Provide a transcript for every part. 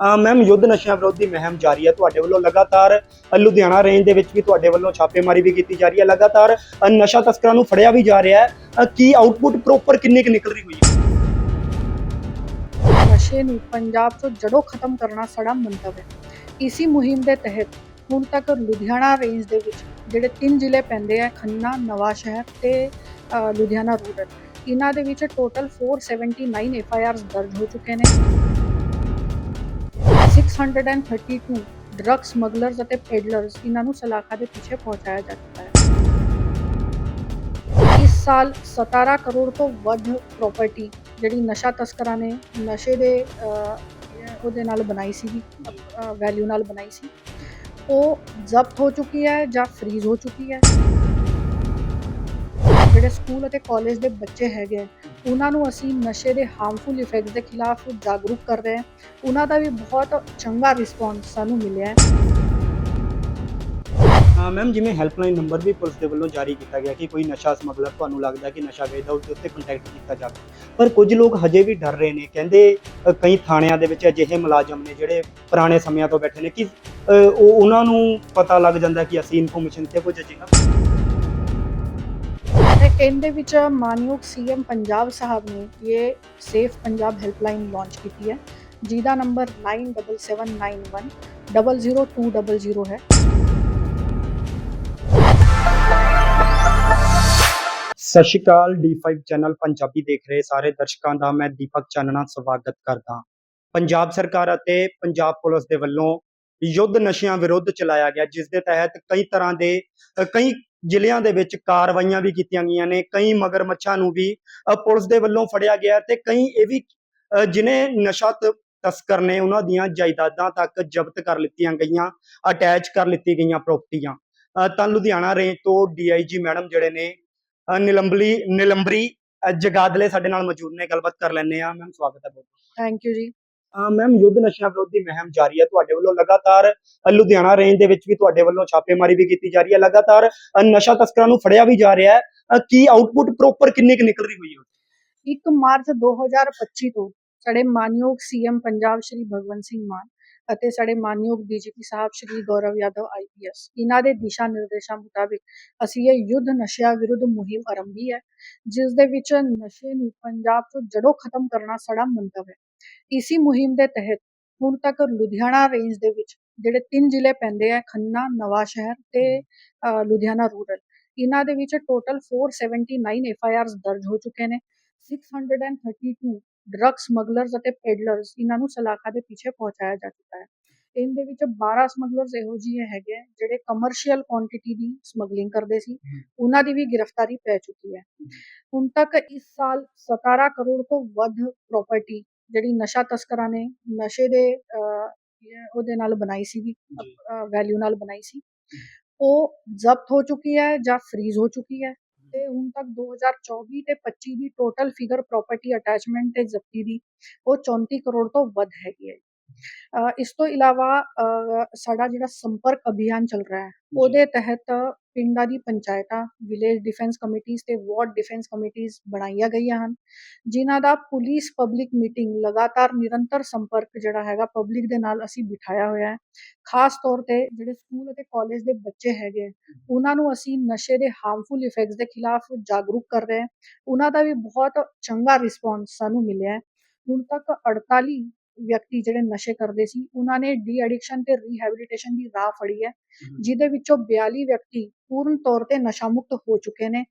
Ma'am ਯੁੱਧ ਨਸ਼ਿਆਂ ਵਿਰੋਧੀ ਮੁਹਿੰਮ ਜਾਰੀ ਹੈ ਤੁਹਾਡੇ ਵੱਲੋਂ ਲਗਾਤਾਰ। ਲੁਧਿਆਣਾ ਰੇਂਜ ਦੇ ਵਿੱਚ ਵੀ ਤੁਹਾਡੇ ਵੱਲੋਂ ਛਾਪੇਮਾਰੀ ਵੀ ਕੀਤੀ ਜਾ ਰਹੀ ਹੈ। ਲਗਾਤਾਰ ਨਸ਼ਾ ਤਸਕਰਾਂ ਨੂੰ ਫੜਿਆ ਵੀ ਜਾ ਰਿਹਾ ਹੈ। ਕੀ ਆਊਟਪੁੱਟ ਪ੍ਰੋਪਰ ਕਿੰਨੀ ਕੁ ਨਿਕਲ ਰਹੀ ਹੋਈ ਹੈ? ਨਸ਼ੇ ਨੂੰ ਪੰਜਾਬ ਤੋਂ ਜੜੋਂ ਖਤਮ ਕਰਨਾ ਸਾਡਾ ਮੰਤਵ ਹੈ। ਇਸੀ ਮੁਹਿੰਮ ਦੇ ਤਹਿਤ ਹੁਣ ਤੱਕ ਲੁਧਿਆਣਾ ਰੇਂਜ ਦੇ ਵਿੱਚ ਜਿਹੜੇ ਤਿੰਨ ਜ਼ਿਲ੍ਹੇ ਪੈਂਦੇ ਆ, ਖੰਨਾ ਨਵਾਂ ਸ਼ਹਿਰ ਤੇ ਲੁਧਿਆਣਾ ਰੂਰਲ ਇਹਨਾਂ ਦੇ ਵਿੱਚ ਟੋਟਲ 479 ਐਫ ਆਈ ਆਰਸ ਦਰਜ ਹੋ ਚੁੱਕੇ ਨੇ। 632 ਡਰੱਗ ਸਮਗਲਰਸ ਅਤੇ ਪੈਡਲਰਸ ਇਹਨਾਂ ਨੂੰ ਸਲਾਖਾ ਦੇ ਪਿੱਛੇ ਪਹੁੰਚਾਇਆ ਜਾ ਚੁੱਕਾ ਹੈ। ਇਸ ਸਾਲ 17 ਕਰੋੜ ਤੋਂ ਵੱਧ ਪ੍ਰਾਪਰਟੀ ਜਿਹੜੀ ਨਸ਼ਾ ਤਸਕਰਾਂ ਨੇ ਨਸ਼ੇ ਦੇ ਉਹਦੇ ਨਾਲ ਬਣਾਈ ਸੀਗੀ ਵੈਲਿਊ ਨਾਲ ਬਣਾਈ ਸੀ। ਉਹ ਜ਼ਬਤ ਹੋ ਚੁੱਕੀ ਹੈ ਜਾਂ ਫ੍ਰੀਜ਼ ਹੋ ਚੁੱਕੀ ਹੈ। ਜਿਹੜੇ ਸਕੂਲ ਅਤੇ ਕਾਲਜ ਦੇ ਬੱਚੇ ਹੈਗੇ ਉਹਨਾਂ ਨੂੰ ਅਸੀਂ ਨਸ਼ੇ ਦੇ ਹਾਰਮਫੁਲ ਇਫੈਕਟ ਦੇ ਖਿਲਾਫ ਜਾਗਰੂਕ ਕਰ ਰਹੇ ਹਾਂ। ਉਹਨਾਂ ਦਾ ਵੀ ਬਹੁਤ ਚੰਗਾ ਰਿਸਪੌਂਸ ਸਾਨੂੰ ਮਿਲਿਆ ਹੈ। ਮੈਮ ਜਿਵੇਂ ਹੈਲਪਲਾਈਨ ਨੰਬਰ ਵੀ ਪੁਲਿਸ ਦੇ ਵੱਲੋਂ ਜਾਰੀ ਕੀਤਾ ਗਿਆ ਕਿ ਕੋਈ ਨਸ਼ਾ ਸਮਗਲਰ ਤੁਹਾਨੂੰ ਲੱਗਦਾ ਕਿ ਨਸ਼ਾ ਵੇਚਦਾ, ਉਸ ਉੱਤੇ ਕੰਟੈਕਟ ਕੀਤਾ ਜਾਵੇ। ਪਰ ਕੁਝ ਲੋਕ ਹਜੇ ਵੀ ਡਰ ਰਹੇ ਨੇ, ਕਹਿੰਦੇ ਕਈ ਥਾਣਿਆਂ ਦੇ ਵਿੱਚ ਅਜਿਹੇ ਮੁਲਾਜ਼ਮ ਨੇ ਜਿਹੜੇ ਪੁਰਾਣੇ ਸਮਿਆਂ ਤੋਂ ਬੈਠੇ ਨੇ ਕਿ ਉਹ, ਉਹਨਾਂ ਨੂੰ ਪਤਾ ਲੱਗ ਜਾਂਦਾ ਕਿ ਅਸੀਂ ਇਨਫੋਰਮੇਸ਼ਨ ਤੇ ਕੁਝ ਅਜਿਹਾ ਤੇ ਇਹਦੇ ਵਿੱਚ ਮਾਨਯੋਗ ਸੀਐਮ ਪੰਜਾਬ ਸਾਹਿਬ ਨੇ ਇਹ ਸੇਫ ਪੰਜਾਬ ਹੈਲਪਲਾਈਨ ਲਾਂਚ ਕੀਤੀ ਹੈ, ਜਿਹਦਾ ਨੰਬਰ 97791 00200 ਹੈ। ਸਤਿ ਸ਼੍ਰੀ ਅਕਾਲ D5 ਚੈਨਲ ਪੰਜਾਬੀ ਦੇਖ ਰਹੇ ਸਾਰੇ ਦਰਸ਼ਕਾਂ ਦਾ, ਮੈਂ ਦੀਪਕ ਚਾਨਣਾ ਸਵਾਗਤ ਕਰਦਾ ਪੰਜਾਬ ਸਰਕਾਰ ਅਤੇ ਪੰਜਾਬ ਪੁਲਿਸ ਦੇ ਵੱਲੋਂ ਯੁੱਧ ਨਸ਼ਿਆਂ ਵਿਰੁੱਧ ਚਲਾਇਆ ਗਿਆ, ਜਿਸ ਦੇ ਤਹਿਤ ਕਈ ਤਰ੍ਹਾਂ ਦੇ ਕਈ ਜ਼ਿਲ੍ਹਿਆਂ ਦੇ ਵਿੱਚ ਕਾਰਵਾਈਆਂ ਵੀ ਕੀਤੀਆਂ ਗਈਆਂ ਨੇ ਕਈ ਮਗਰਮੱਛਾਂ ਨੂੰ ਵੀ ਪੁਲਿਸ ਦੇ ਵੱਲੋਂ ਫੜਿਆ ਗਿਆ ਤੇ ਕਈ ਇਹ ਵੀ ਅ, ਨਸ਼ਾ ਤਸਕਰ ਨੇ ਉਹਨਾਂ ਦੀਆਂ ਜਾਇਦਾਦਾਂ ਤੱਕ ਜ਼ਬਤ ਕਰ ਲਿੱਤੀਆਂ ਗਈਆਂ ਅਟੈਚ ਕਰ ਲਿੱਤੀ ਗਈਆਂ ਪ੍ਰਾਪਰਟੀਆਂ। ਤਾਂ ਲੁਧਿਆਣਾ ਰੇਂਜ ਤੋਂ ਡੀਆਈਜੀ ਮੈਡਮ ਜਿਹੜੇ ਨੇ ਨਿਲੰਬਲੀ ਨਿਲੰਬਰੀ ਜਗਾਦਲੇ ਸਾਡੇ ਨਾਲ ਮੌਜੂਦ ਨੇ ਗੱਲਬਾਤ ਕਰ ਲੈਣੇ ਆ ਮੈਮ ਸਵਾਗਤ ਹੈ ਬਹੁਤ ਥੈਂਕ ਯੂ ਜੀ। ਮੈਮ ਯੁੱਧ ਨਸ਼ਿਆਂ ਵਿਰੋਧੀ ਮੁਹਿੰਮ ਜਾਰੀ ਹੈ ਤੁਹਾਡੇ ਵੱਲੋਂ ਲਗਾਤਾਰ ਲੁਧਿਆਣਾ ਰੇਂਜ ਦੇ ਵਿੱਚ ਵੀ ਤੁਹਾਡੇ ਵੱਲੋਂ ਛਾਪੇਮਾਰੀ ਵੀ ਕੀਤੀ ਜਾ ਰਹੀ ਹੈ, ਲਗਾਤਾਰ ਨਸ਼ਾ ਤਸਕਰਾਂ ਨੂੰ ਫੜਿਆ ਵੀ ਜਾ ਰਿਹਾ ਹੈ। ਕੀ ਆਊਟਪੁੱਟ ਪ੍ਰੋਪਰ ਕਿੰਨੀ ਕੁ ਨਿਕਲ ਰਹੀ ਹੋਈ ਹੈ? 1 ਮਾਰਚ 2025 ਤੋਂ ਸਾਡੇ ਮਾਨਯੋਗ ਸੀਐਮ ਪੰਜਾਬ ਸ਼੍ਰੀ ਭਗਵੰਤ ਸਿੰਘ ਮਾਨ ਅਤੇ ਸਾਡੇ ਮਾਨਯੋਗ ਡੀਜੀਪੀ ਸਾਹਿਬ ਸ਼੍ਰੀ ਗੌਰਵ ਯਾਦਵ ਆਈਪੀਐਸ ਇਹਨਾਂ ਦੇ ਦਿਸ਼ਾ ਨਿਰਦੇਸ਼ਾਂ ਮੁਤਾਬਿਕ ਅਸੀਂ ਇਹ ਯੁੱਧ ਨਸ਼ਿਆਂ ਵਿਰੁੱਧ ਮੁਹਿੰਮ ਆਰੰਭੀ ਹੈ, ਜਿਸ ਦੇ ਵਿੱਚ ਨਸ਼ੇ ਨੂੰ ਪੰਜਾਬ ਤੋਂ ਜੜੋਂ ਖਤਮ ਕਰਨਾ ਸਾਡਾ ਮੰਤਵ ਹੈ। ਇਸੀ ਮੁਹਿੰਮ ਦੇ ਤਹਿਤ ਹੁਣ ਤੱਕ ਲੁਧਿਆਣਾ ਰੇਂਜ ਦੇ ਵਿੱਚ ਜਿਹੜੇ ਤਿੰਨ ਜ਼ਿਲ੍ਹੇ ਪੈਂਦੇ ਆ ਖੰਨਾ ਨਵਾਂ ਸ਼ਹਿਰ ਤੇ ਲੁਧਿਆਣਾ ਰੂਰਲ ਇਹਨਾਂ ਦੇ ਵਿੱਚ ਟੋਟਲ 479 ਐਫ ਆਈ ਆਰਸ ਦਰਜ ਹੋ ਚੁੱਕੇ ਨੇ 632 ਡਰੱਗ ਸਮਗਲਰਸ ਅਤੇ ਪੈਡਲਰਸ ਇਹਨਾਂ ਨੂੰ ਸਲਾਖਾ ਦੇ ਪਿੱਛੇ ਪਹੁੰਚਾਇਆ ਜਾ ਚੁੱਕਾ ਹੈ। ਇਹਦੇ ਵਿੱਚ 12 ਸਮਗਲਰਸ ਇਹੋ ਜਿਹੇ ਹੈਗੇ ਜਿਹੜੇ ਕਮਰਸ਼ੀਅਲ ਕੁਆਂਟੀਟੀ ਦੀ ਸਮਗਲਿੰਗ ਕਰਦੇ ਸੀ ਉਹਨਾਂ ਦੀ ਵੀ ਗ੍ਰਿਫਤਾਰੀ ਪੈ ਚੁੱਕੀ ਹੈ। ਹੁਣ ਤੱਕ ਇਸ ਸਾਲ 17 ਕਰੋੜ ਤੋਂ ਵੱਧ ਪ੍ਰਾਪਰਟੀ ਜਿਹੜੀ ਨਸ਼ਾ ਤਸਕਰਾਂ ਨੇ ਨਸ਼ੇ ਦੇ ਉਹਦੇ ਨਾਲ ਬਣਾਈ ਸੀਗੀ ਵੈਲਿਊ ਨਾਲ ਬਣਾਈ ਸੀ। ਉਹ ਜ਼ਬਤ ਹੋ ਚੁੱਕੀ ਹੈ ਜਾਂ ਫ੍ਰੀਜ਼ ਹੋ ਚੁੱਕੀ ਹੈ ਤੇ ਹੁਣ ਤੱਕ 2024 ਤੇ 25 ਦੀ ਟੋਟਲ ਫਿਗਰ ਪ੍ਰਾਪਰਟੀ ਅਟੈਚਮੈਂਟ ਤੇ ਜ਼ਬਤੀ ਦੀ ਉਹ 34 ਕਰੋੜ ਤੋਂ ਵੱਧ ਹੈਗੀ ਹੈ ਇਸ ਤੋਂ ਇਲਾਵਾ ਸਾਡਾ ਜਿਹੜਾ ਸੰਪਰਕ ਅਭਿਆਨ ਚੱਲ ਰਿਹਾ ਹੈ ਉਹਦੇ ਤਹਿਤ ਪਿੰਡਾਂ ਦੀ ਪੰਚਾਇਤਾਂ ਵਿਲੇਜ ਡਿਫੈਂਸ ਕਮੇਟੀਆਂ ਤੇ ਵਾਰਡ ਡਿਫੈਂਸ ਕਮੇਟੀਆਂ ਬਣਾਈਆਂ ਗਈਆਂ ਹਨ ਜਿਨ੍ਹਾਂ ਦਾ ਪੁਲਿਸ ਪਬਲਿਕ ਮੀਟਿੰਗ ਲਗਾਤਾਰ ਨਿਰੰਤਰ ਸੰਪਰਕ ਜਿਹੜਾ ਹੈਗਾ ਪਬਲਿਕ ਦੇ ਨਾਲ ਅਸੀਂ ਬਿਠਾਇਆ ਹੋਇਆ ਹੈ। ਖਾਸ ਤੌਰ ਤੇ ਜਿਹੜੇ ਸਕੂਲ ਅਤੇ ਕਾਲਜ ਦੇ ਬੱਚੇ ਹੈਗੇ ਉਹਨਾਂ ਨੂੰ ਅਸੀਂ ਨਸ਼ੇ ਦੇ ਹਾਰਮਫੁਲ ਇਫੈਕਟਸ ਦੇ ਖਿਲਾਫ ਜਾਗਰੂਕ ਕਰ ਰਹੇ ਹਾਂ। ਉਹਨਾਂ ਦਾ ਵੀ ਬਹੁਤ ਚੰਗਾ ਰਿਸਪੌਂਸ ਸਾਨੂੰ ਮਿਲਿਆ ਹੈ। ਹੁਣ ਤੱਕ 48 ਵਿਅਕਤੀ ਜਿਹੜੇ ਨਸ਼ੇ ਕਰਦੇ ਸੀ ਉਹਨਾਂ ਨੇ ਡੀ ਐਡਿਕਸ਼ਨ ਤੇ ਰੀਹੈਬਿਲਿਟੇਸ਼ਨ ਦੀ ਰਾਹ ਫੜੀ ਹੈ ਜਿਹਦੇ ਵਿੱਚੋਂ 42 ਵਿਅਕਤੀ ਪੂਰਨ ਤੌਰ ਤੇ ਨਸ਼ਾ ਮੁਕਤ ਹੋ ਚੁੱਕੇ ਨੇ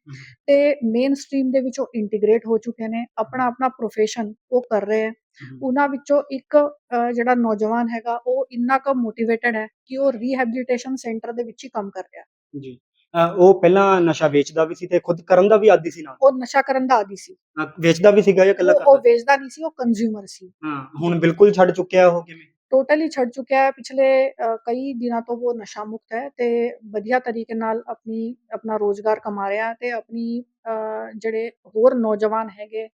ਤੇ ਮੇਨ ਸਟਰੀਮ ਦੇ ਵਿੱਚ ਇੰਟੀਗ੍ਰੇਟ ਹੋ ਚੁੱਕੇ ਨੇ ਆਪਣਾ ਆਪਣਾ ਪ੍ਰੋਫੈਸ਼ਨ ਉਹ ਕਰ ਰਹੇ ਹੈ। ਉਹਨਾਂ ਵਿੱਚੋਂ ਇੱਕ ਜਿਹੜਾ ਨੌਜਵਾਨ ਹੈਗਾ ਉਹ ਇੰਨਾ ਕੁ ਮੋਟੀਵੇਟਡ ਹੈ ਕਿ ਉਹ ਰੀਹੈਬਿਲਿਟੇਸ਼ਨ ਸੈਂਟਰ ਦੇ ਵਿੱਚ ਹੀ ਕੰਮ ਕਰ ਰਿਹਾ ਜੀ। ਉਹ ਪਹਿਲਾਂ ਨਸ਼ਾ ਵੇਚਦਾ ਵੀ ਸੀ ਤੇ ਖੁਦ ਕਰਨ ਦਾ ਵੀ ਆਦੀ ਸੀ ਨਾਲ? ਉਹ ਨਸ਼ਾ ਕਰਨ ਦਾ ਆਦੀ ਸੀ। ਵੇਚਦਾ ਵੀ ਸੀਗਾ ਜਾਂ ਇਕੱਲਾ ਉਹ- ਉਹ ਕਰਦਾ ਵੇਚਦਾ ਨਹੀਂ ਸੀ ਉਹ ਕੰਜ਼ਿਊਮਰ ਸੀ। ਹਾਂ ਹੁਣ ਬਿਲਕੁਲ ਛੱਡ ਚੁੱਕਿਆ ਉਹ ਕਿਵੇਂ? ਟੋਟਲੀ ਛੱਡ ਚੁੱਕਿਆ ਹੈ। ਪਿਛਲੇ ਕਈ ਦਿਨਾਂ ਤੋਂ ਉਹ ਨਸ਼ਾ ਮੁਕਤ ਹੈ ਤੇ ਵਧੀਆ ਤਰੀਕੇ ਨਾਲ ਆਪਣੀ ਆਪਣਾ ਰੋਜ਼ਗਾਰ ਕਮਾ ਰਿਹਾ ਤੇ ਆਪਣੀ ਜਿਹੜੇ ਹੋਰ ਨੌਜਵਾਨ ਹੈਗੇ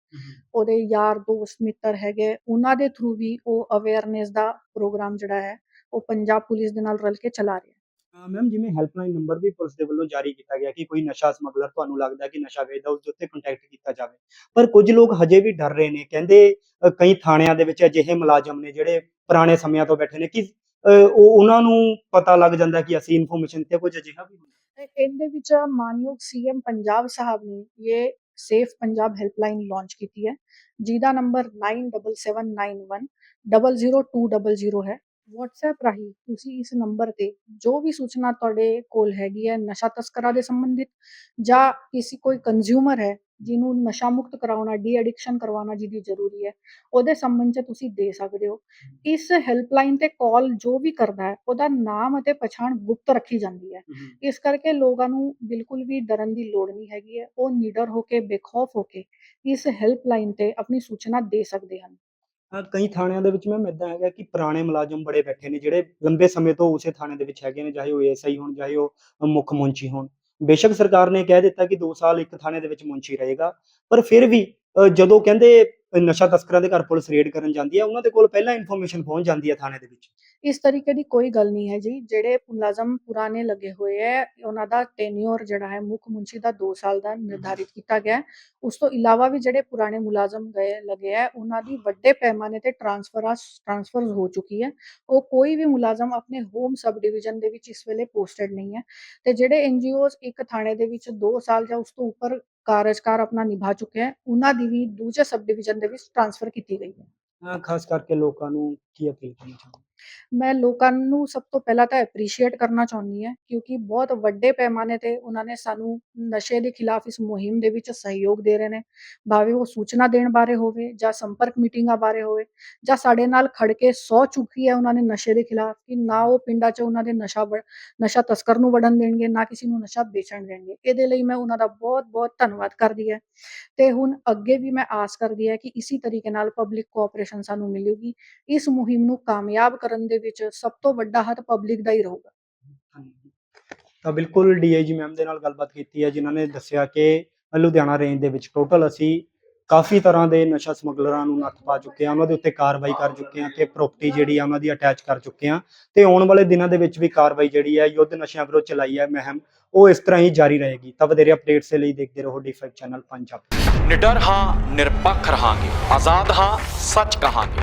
ਉਹਦੇ ਯਾਰ ਦੋਸਤ ਮਿੱਤਰ ਹੈਗੇ ਉਹਨਾਂ ਦੇ ਥਰੂ ਵੀ ਉਹ ਅਵੇਅਰਨੈਸ ਦਾ ਪ੍ਰੋਗਰਾਮ ਜਿਹੜਾ ਹੈ ਉਹ ਪੰਜਾਬ ਪੁਲਿਸ ਦੇ ਨਾਲ ਰਲ ਕੇ ਚਲਾ ਰਿਹਾ ਮੈਮ ਜਿਵੇਂ ਹੈਲਪਲਾਈਨ ਨੰਬਰ ਵੀ ਪੁਲਿਸ ਦੇ ਵੱਲੋਂ ਜਾਰੀ ਕੀਤਾ ਗਿਆ ਕਿ ਕੋਈ ਨਸ਼ਾ ਸਮਗਲਰ ਤੁਹਾਨੂੰ ਲੱਗਦਾ ਕਿ ਨਸ਼ਾ ਵੇਚਦਾ, ਉਸ ਦੇ ਉੱਤੇ ਕੰਟੈਕਟ ਕੀਤਾ ਜਾਵੇ। ਪਰ ਕੁਝ ਲੋਕ ਹਜੇ ਵੀ ਡਰ ਰਹੇ ਨੇ, ਕਹਿੰਦੇ ਕਈ ਥਾਣਿਆਂ ਦੇ ਵਿੱਚ ਅਜਿਹੇ ਮੁਲਾਜ਼ਮ ਨੇ ਜਿਹੜੇ ਪੁਰਾਣੇ ਸਮਿਆਂ ਤੋਂ ਬੈਠੇ ਨੇ ਕਿ ਉਹ ਉਹਨਾਂ ਨੂੰ ਪਤਾ ਲੱਗ ਜਾਂਦਾ ਕਿ ਅਸੀਂ ਇਨਫੋਰਮੇਸ਼ਨ ਤੇ ਕੁਝ ਅਜਿਹਾ ਵੀ ਹੁੰਦਾ ਇਹਦੇ ਵਿੱਚ ਮਾਨਯੋਗ ਸੀਐਮ ਪੰਜਾਬ ਸਾਹਿਬ ਨੇ ਇਹ ਸੇਫ ਪੰਜਾਬ ਹੈਲਪਲਾਈਨ ਲਾਂਚ ਕੀਤੀ ਹੈ, ਜਿਹਦਾ ਨੰਬਰ 97791 00200 ਹੈ। WhatsApp ਰਾਹੀਂ ਤੁਸੀਂ ਇਸ ਨੰਬਰ ਤੇ ਜੋ ਵੀ ਸੂਚਨਾ ਤੁਹਾਡੇ ਕੋਲ ਹੈਗੀ ਹੈ ਨਸ਼ਾ ਤਸਕਰਾਂ ਦੇ ਸੰਬੰਧਿਤ ਜਾਂ ਕਿਸੇ ਕੋਈ ਕੰਜ਼ਿਊਮਰ ਹੈ ਜਿਹਨੂੰ ਨਸ਼ਾ ਮੁਕਤ ਕਰਾਉਣਾ ਡੀ ਐਡਿਕਸ਼ਨ ਕਰਵਾਉਣਾ ਜਿਹਦੀ ਜ਼ਰੂਰੀ ਹੈ ਉਹਦੇ ਸੰਬੰਧ 'ਚ ਤੁਸੀਂ ਦੇ ਸਕਦੇ ਹੋ। ਇਸ ਹੈਲਪਲਾਈਨ ਤੇ ਕਾਲ ਜੋ ਵੀ ਕਰਦਾ ਹੈ ਉਹਦਾ ਨਾਮ ਅਤੇ ਪਛਾਣ ਗੁਪਤ ਰੱਖੀ ਜਾਂਦੀ ਹੈ। ਇਸ ਕਰਕੇ ਲੋਕਾਂ ਨੂੰ ਬਿਲਕੁਲ ਵੀ ਡਰਨ ਦੀ ਲੋੜ ਨਹੀਂ ਹੈਗੀ ਹੈ ਉਹ ਨਿਡਰ ਹੋ ਕੇ ਬੇਖੌਫ ਹੋ ਕੇ ਇਸ ਹੈਲਪਲਾਈਨ ਤੇ ਆਪਣੀ ਸੂਚਨਾ ਦੇ ਸਕਦੇ ਹਨ। ਕਈ ਥਾਣਿਆਂ ਦੇ ਵਿੱਚ ਮੈਮ ਇਦਾਂ ਹੈਗਾ ਕਿ ਪੁਰਾਣੇ ਮੁਲਾਜ਼ਮ ਬੜੇ ਬੈਠੇ ਨੇ, ਜਿਹੜੇ ਲੰਬੇ ਸਮੇਂ ਤੋਂ ਉਸੇ ਥਾਣੇ ਦੇ ਵਿੱਚ ਹੈਗੇ ਨੇ, ਚਾਹੇ ਉਹ ਐਸਆਈ ਹੋਣ, ਚਾਹੇ ਉਹ ਮੁੱਖ ਮੁੰਚੀ ਹੋਣ। ਬੇਸ਼ੱਕ ਸਰਕਾਰ ਨੇ ਕਹਿ ਦਿੱਤਾ ਕਿ 2 ਸਾਲ ਇੱਕ ਥਾਣੇ ਦੇ ਵਿੱਚ ਮੁੰਚੀ ਰਹੇਗਾ, ਪਰ ਫਿਰ ਵੀ ਜਦੋਂ ਕਹਿੰਦੇ ਨਸ਼ਾ ਤਸਕਰਾਂ ਦੇ ਘਰ ਪੁਲਿਸ ਰੇਡ ਕਰਨ ਜਾਂਦੀ ਹੈ, ਉਹਨਾਂ ਦੇ ਕੋਲ ਪਹਿਲਾਂ ਇਨਫੋਰਮੇਸ਼ਨ ਪਹੁੰਚ ਜਾਂਦੀ ਹੈ ਥਾਣੇ ਦੇ ਵਿੱਚ। ਇਸ ਤਰੀਕੇ ਦੀ ਕੋਈ ਗੱਲ ਨਹੀਂ ਹੈ ਜੀ। ਜਿਹੜੇ ਮੁਲਾਜ਼ਮ ਪੁਰਾਣੇ ਲੱਗੇ ਹੋਏ ਹੈ, ਉਹਨਾਂ ਦਾ ਟੈਨਿਓਰ ਜਿਹੜਾ ਹੈ ਮੁੱਖ ਮੁੰਸ਼ੀ ਦਾ 2 ਸਾਲ ਦਾ ਨਿਰਧਾਰਿਤ ਕੀਤਾ ਗਿਆ ਹੈ। ਉਸ ਤੋਂ ਇਲਾਵਾ ਵੀ ਜਿਹੜੇ ਪੁਰਾਣੇ ਮੁਲਾਜ਼ਮ ਗਏ, ਲੱਗੇ ਹੈ, ਉਹਨਾਂ ਦੀ ਵੱਡੇ ਪੈਮਾਨੇ ਤੇ ਟ੍ਰਾਂਸਫਰ ਟ੍ਰਾਂਸਫਰ ਹੋ ਚੁੱਕੀ ਹੈ। ਉਹ ਕੋਈ ਵੀ ਮੁਲਾਜ਼ਮ ਆਪਣੇ ਹੋਮ ਸਬ ਡਿਵੀਜ਼ਨ ਦੇ ਵਿੱਚ ਇਸ ਵੇਲੇ ਪੋਸਟਡ ਨਹੀਂ ਹੈ ਤੇ ਜਿਹੜੇ ਐਨਜੀਓਜ਼ ਇੱਕ ਥਾਣੇ ਦੇ ਵਿੱਚ 2 ਸਾਲ ਜਾਂ ਉਸ ਤੋਂ ਉੱਪਰ ਕਾਰਜਕਾਰ ਆਪਣਾ ਨਿਭਾ ਚੁੱਕੇ ਹੈ, ਉਹਨਾਂ ਦੀ ਵੀ ਦੂਜੇ ਸਬ ਡਿਵੀਜ਼ਨ ਦੇ ਵਿੱਚ ਟ੍ਰਾਂਸਫਰ ਕੀਤੀ ਗਈ ਹੈ। ਖਾਸ ਕਰਕੇ ਲੋਕਾਂ ਨੂੰ ਕੀ ਅਪੀਲ ਕਰਨੀ ਚਾਹੁੰਦੇ ਮੈਂ ਲੋਕਾਂ ਨੂੰ ਸਭ ਤੋਂ ਪਹਿਲਾਂ ਤਾਂ ਐਪਰੀਸ਼ੀਏਟ ਕਰਨਾ ਚਾਹੁੰਦੀ ਹਾਂ, ਕਿਉਂਕਿ ਬਹੁਤ ਵੱਡੇ ਪੈਮਾਨੇ ਤੇ ਉਹਨਾਂ ਨੇ ਸਾਨੂੰ ਨਸ਼ੇ ਦੇ ਖਿਲਾਫ ਇਸ ਮੁਹਿੰਮ ਦੇ ਵਿੱਚ ਸਹਿਯੋਗ ਦੇ ਰਹੇ ਨੇ। ਭਾਵੇਂ ਉਹ ਸੂਚਨਾ ਦੇਣ ਬਾਰੇ ਹੋਵੇ ਜਾਂ ਸੰਪਰਕ ਮੀਟਿੰਗਾਂ ਬਾਰੇ ਹੋਵੇ ਜਾਂ ਸਾਡੇ ਨਾਲ ਖੜ ਕੇ ਸੌ ਚੁੱਕੀ ਹੈ ਉਹਨਾਂ ਨੇ ਨਸ਼ੇ ਦੇ ਖਿਲਾਫ ਕਿ ਨਾ ਉਹ ਪਿੰਡਾਂ 'ਚ ਉਹਨਾਂ ਦੇ ਨਸ਼ਾ ਨਸ਼ਾ ਤਸਕਰ ਨੂੰ ਵੜਨ ਦੇਣਗੇ, ਨਾ ਕਿਸੇ ਨੂੰ ਨਸ਼ਾ ਵੇਚਣ ਦੇਣਗੇ। ਇਹਦੇ ਲਈ ਮੈਂ ਉਹਨਾਂ ਦਾ ਬਹੁਤ ਬਹੁਤ ਧੰਨਵਾਦ ਕਰਦੀ ਹੈ। ਤੇ ਹੁਣ ਅੱਗੇ ਵੀ ਮੈਂ ਆਸ ਕਰਦੀ ਹੈ ਕਿ ਇਸੇ ਤਰੀਕੇ ਨਾਲ ਪਬਲਿਕ ਕੋਆਪਰੇਸ਼ਨ ਸਾਨੂੰ ਮਿਲੇਗੀ। ਇਸ ਮੁਹਿੰਮ ਨੂੰ ਕਾਮਯਾਬ ਕਰਨ ਦੇ ਵਿੱਚ ਸਭ ਤੋਂ ਵੱਡਾ ਹੱਥ ਪਬਲਿਕ ਦਾ ਹੀ ਰਹੂਗਾ। ਤਾਂ ਬਿਲਕੁਲ ਡੀਆਈਜੀ ਮੈਮ ਦੇ ਨਾਲ ਗੱਲਬਾਤ ਕੀਤੀ ਹੈ ਜਿਨ੍ਹਾਂ ਨੇ ਦੱਸਿਆ ਕਿ ਲੁਧਿਆਣਾ ਰੇਂਜ ਦੇ ਵਿੱਚ ਟੋਟਲ ਅਸੀਂ ਕਾਫੀ ਤਰ੍ਹਾਂ ਦੇ ਨਸ਼ਾ ਸਮਗਲਰਾਂ ਨੂੰ ਨੱਥ ਪਾ ਚੁੱਕੇ ਹਾਂ ਉਹਨਾਂ ਦੇ ਉੱਤੇ ਕਾਰਵਾਈ ਕਰ ਚੁੱਕੇ ਹਾਂ ਤੇ ਪ੍ਰਾਪਰਟੀ ਜਿਹੜੀ ਆ ਉਹਨਾਂ ਦੀ ਅਟੈਚ ਕਰ ਚੁੱਕੇ ਹਾਂ ਤੇ ਆਉਣ ਵਾਲੇ ਦਿਨਾਂ ਦੇ ਵਿੱਚ ਵੀ ਕਾਰਵਾਈ ਜਿਹੜੀ ਹੈ ਯੁੱਧ ਨਸ਼ਿਆਂ ਵਿਰੁੱਧ ਚਲਾਈ ਹੈ ਮਹਿਮ ਉਹ ਇਸ ਤਰ੍ਹਾਂ ਹੀ ਜਾਰੀ ਰਹੇਗੀ। ਤਾਂ ਵਧੇਰੇ ਅਪਡੇਟਸ ਦੇ ਲਈ ਦੇਖਦੇ ਰਹੋ ਡੀ5 ਚੈਨਲ ਪੰਜਾਬ। ਨਿਡਰ ਹਾਂ ਨਿਰਪੱਖ ਰਹਾਂਗੇ ਆਜ਼ਾਦ ਹਾਂ ਸੱਚ ਕਹਾਂਗੇ।